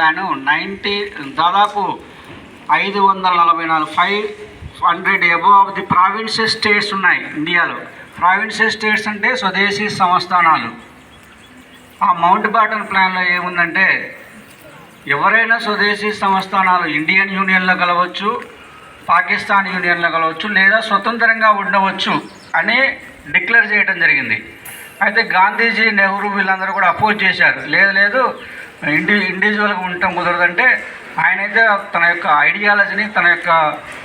Plan ninety దాదాపు ఐదు వందల నలభై నాలుగు five hundred above the provinces states ఉన్నాయి ఇండియాలో. ప్రావిన్సెస్ స్టేట్స్ అంటే స్వదేశీ సంస్థానాలు. ఆ మౌంట్ బాటన్ ప్లాన్లో ఏముందంటే ఎవరైనా స్వదేశీ సంస్థానాలు ఇండియన్ యూనియన్లో కలవచ్చు పాకిస్తాన్ యూనియన్లో కలవచ్చు లేదా స్వతంత్రంగా ఉండవచ్చు అని డిక్లేర్ చేయడం జరిగింది. అయితే గాంధీజీ నెహ్రూ వీళ్ళందరూ కూడా అపోజ్ చేశారు. లేదు లేదు ఇండి ఇండివిజువల్గా ఉండటం కుదరదంటే ఆయనైతే తన యొక్క ఐడియాలజీని తన యొక్క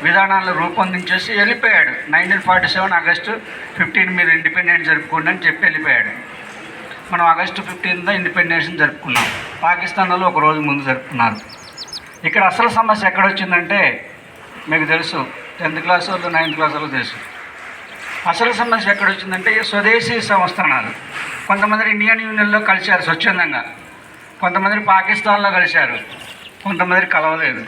విధానాలను రూపొందించేసి వెళ్ళిపోయాడు. Nineteen forty seven August fifteen మీద ఇండిపెండెన్స్ జరుపుకోండి అని చెప్పి వెళ్ళిపోయాడు. మనం ఆగస్టు ఫిఫ్టీన్త్ ఇండిపెండెన్స్ జరుపుకున్నాం. పాకిస్తాన్ వాళ్ళు ఒక రోజు ముందు జరుపుకున్నారు. ఇక్కడ అసలు సమస్య ఎక్కడ వచ్చిందంటే మీకు తెలుసు టెన్త్ క్లాస్ వాళ్ళు నైన్త్ క్లాస్ వాళ్ళు తెలుసు. అసలు సమస్య ఎక్కడ వచ్చిందంటే స్వదేశీ సంస్థానాలు కొంతమంది ఇండియన్ యూనియన్లో కలిశారు స్వచ్ఛందంగా. కొంతమంది పాకిస్తాన్లో కలిశారు. కొంతమంది కలవలేదు.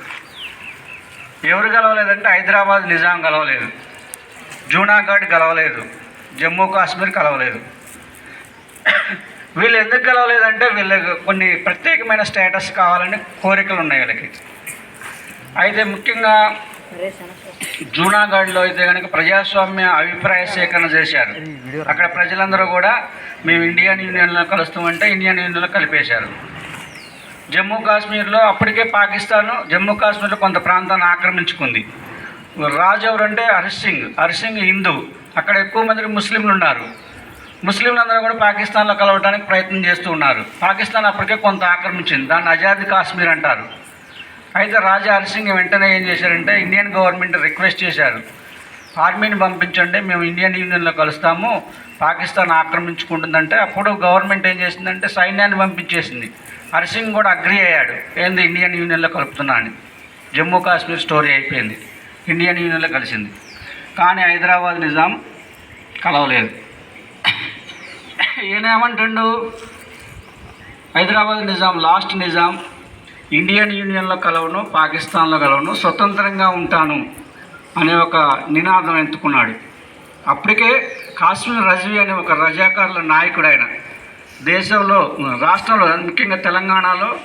ఎవరు కలవలేదంటే హైదరాబాద్ నిజాం కలవలేదు. జూనాగఢ్ కలవలేదు. జమ్మూ కాశ్మీర్ కలవలేదు. వీళ్ళు ఎందుకు కలవలేదంటే వీళ్ళకి కొన్ని ప్రత్యేకమైన స్టేటస్ కావాలని కోరికలు ఉన్నాయి వీళ్ళకి. అయితే ముఖ్యంగా జూనాగఢ్లో అయితే కనుక ప్రజాస్వామ్య అభిప్రాయ సేకరణ చేశారు. అక్కడ ప్రజలందరూ కూడా మేము ఇండియన్ యూనియన్లో కలుస్తామంటే ఇండియన్ యూనియన్లో కలిపేశారు. జమ్మూ కాశ్మీర్లో అప్పటికే పాకిస్తాను జమ్మూ కాశ్మీర్లో కొంత ప్రాంతాన్ని ఆక్రమించుకుంది. రాజు ఎవరంటే హరిసింగ్ హిందూ. అక్కడ ఎక్కువ మంది ముస్లింలు ఉన్నారు. ముస్లింలందరూ కూడా పాకిస్తాన్లో కలవడానికి ప్రయత్నం చేస్తూ ఉన్నారు. పాకిస్తాన్ అప్పటికే కొంత ఆక్రమించింది. దాన్ని ఆజాద్ కాశ్మీర్ అంటారు. అయితే రాజా హరిసింగ్ వెంటనే ఏం చేశారంటే ఇండియన్ గవర్నమెంట్ రిక్వెస్ట్ చేశారు. ఆర్మీని పంపించండి మేము ఇండియన్ యూనియన్లో కలుస్తాము. పాకిస్తాన్ ఆక్రమించుకుంటుందంటే అప్పుడు గవర్నమెంట్ ఏం చేసిందంటే సైన్యాన్ని పంపించేసింది. హరిసింగ్ కూడా అగ్రి అయ్యాడు. ఏంది ఇండియన్ యూనియన్లో కలుపుతున్నా అని. జమ్మూ కాశ్మీర్ స్టోరీ అయిపోయింది. ఇండియన్ యూనియన్లో కలిసింది. కానీ హైదరాబాద్ నిజాం కలవలేదు. ఈయన ఏమంటుండు హైదరాబాద్ నిజాం లాస్ట్ నిజాం. ఇండియన్ యూనియన్లో కలవను పాకిస్తాన్లో కలవను స్వతంత్రంగా ఉంటాను. అనే ఒక నినాదం ఎత్తుకున్నాడు. అప్పటికే కాశ్మీర్ రజవి అనే ఒక రజాకారుల నాయకుడు ఆయన దేశంలో రాష్ట్రంలో ముఖ్యంగా తెలంగాణలో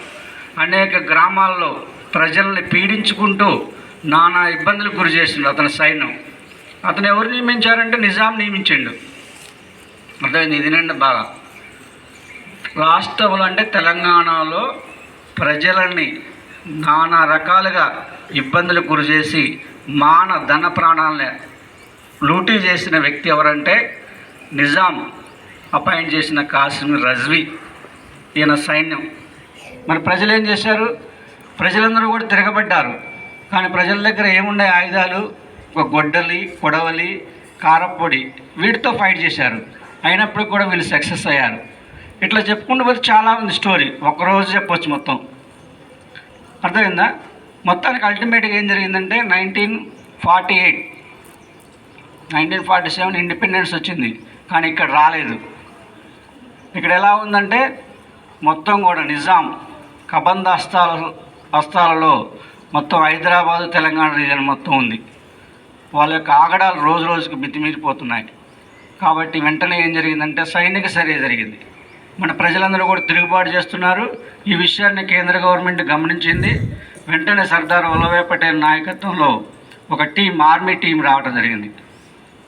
అనేక గ్రామాల్లో ప్రజల్ని పీడించుకుంటూ నానా ఇబ్బందులకు గురి చేసిండు అతని సైన్యం. అతను ఎవరు నియమించారంటే నిజాం నియమించిండు. అర్థమైంది? ఇదినండి బాగా. రాష్ట్రంలో అంటే తెలంగాణలో ప్రజలని నానా రకాలుగా ఇబ్బందులకు గురి చేసి మాన ధన ప్రాణాలని లూటీ చేసిన వ్యక్తి ఎవరంటే నిజాం అపాయింట్ చేసిన కాసిం రజ్వి ఈయన సైన్యం. మరి ప్రజలు ఏం చేశారు? ప్రజలందరూ కూడా తిరగబడ్డారు. కానీ ప్రజల దగ్గర ఏమున్నాయి ఆయుధాలు? ఒక గొడ్డలి కొడవలి కారపొడి వీటితో ఫైట్ చేశారు. అయినప్పటికీ కూడా వీళ్ళు సక్సెస్ అయ్యారు. ఇట్లా చెప్పుకుంటూ పోతే చాలా ఉంది స్టోరీ. ఒకరోజు చెప్పొచ్చు మొత్తం. అర్థమైందా? మొత్తానికి అల్టిమేట్గా ఏం జరిగిందంటే nineteen forty eight nineteen forty seven independence వచ్చింది. కానీ ఇక్కడ రాలేదు. ఇక్కడ ఎలా ఉందంటే మొత్తం కూడా నిజాం కబంద హస్తాల హస్తాలలో మొత్తం హైదరాబాదు తెలంగాణ రీజన్ మొత్తం ఉంది. వాళ్ళ యొక్క ఆగడాలు రోజు రోజుకి మితిమీరిపోతున్నాయి. కాబట్టి వెంటనే ఏం జరిగిందంటే సైనిక చర్య జరిగింది. మన ప్రజలందరూ కూడా తిరుగుబాటు చేస్తున్నారు. ఈ విషయాన్ని కేంద్ర గవర్నమెంట్ గమనించింది. వెంటనే సర్దార్ వల్లభాయ్ పటేల్ నాయకత్వంలో ఒక టీం ఆర్మీ టీం రావడం జరిగింది.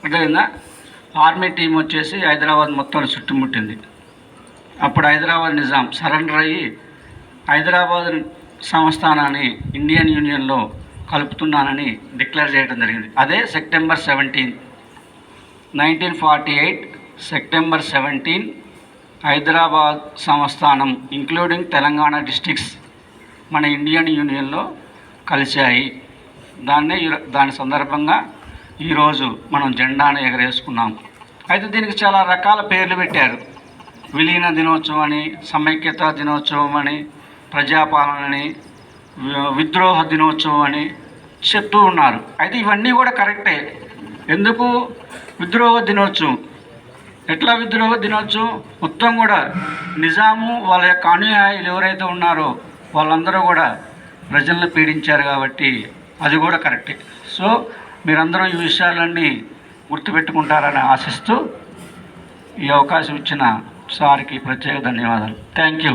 అర్థమైందా? ఆర్మీ టీం వచ్చేసి హైదరాబాద్ మొత్తం చుట్టుముట్టింది. అప్పుడు హైదరాబాద్ నిజాం సరెండర్ అయ్యి హైదరాబాద్ సంస్థానాన్ని ఇండియన్ యూనియన్లో కలుపుతున్నానని డిక్లేర్ చేయడం జరిగింది. అదే September seventeen. Nineteen forty eight September seventeen Hyderabad సంస్థానం ఇంక్లూడింగ్ తెలంగాణ డిస్టిక్స్ మన ఇండియన్ యూనియన్లో కలిశాయి. దాన్నే ఈ- దాని సందర్భంగా ఈరోజు మనం జెండాను ఎగరేసుకున్నాం. అయితే దీనికి చాలా రకాల పేర్లు పెట్టారు. విలీన దినోత్సవం అని సమైక్యత దినోత్సవం అని ప్రజాపాలన అని విద్రోహ దినోత్సవం అని చెప్తూ ఉన్నారు. అయితే ఇవన్నీ కూడా కరెక్టే. ఎందుకు? విద్రోహ దినోత్సవం. ఎట్లా విద్రోహ దినోత్సవం? మొత్తం కూడా నిజాము వాళ్ళ యొక్క అనుయాయులు ఎవరైతే ఉన్నారో వాళ్ళందరూ కూడా ప్రజలను పీడించారు కాబట్టి అది కూడా కరెక్టే. సో మీరందరూ ఈ విషయాలన్నీ గుర్తుపెట్టుకుంటారని ఆశిస్తూ ఈ అవకాశం ఇచ్చిన సార్కి ప్రత్యేక ధన్యవాదాలు. Thank you.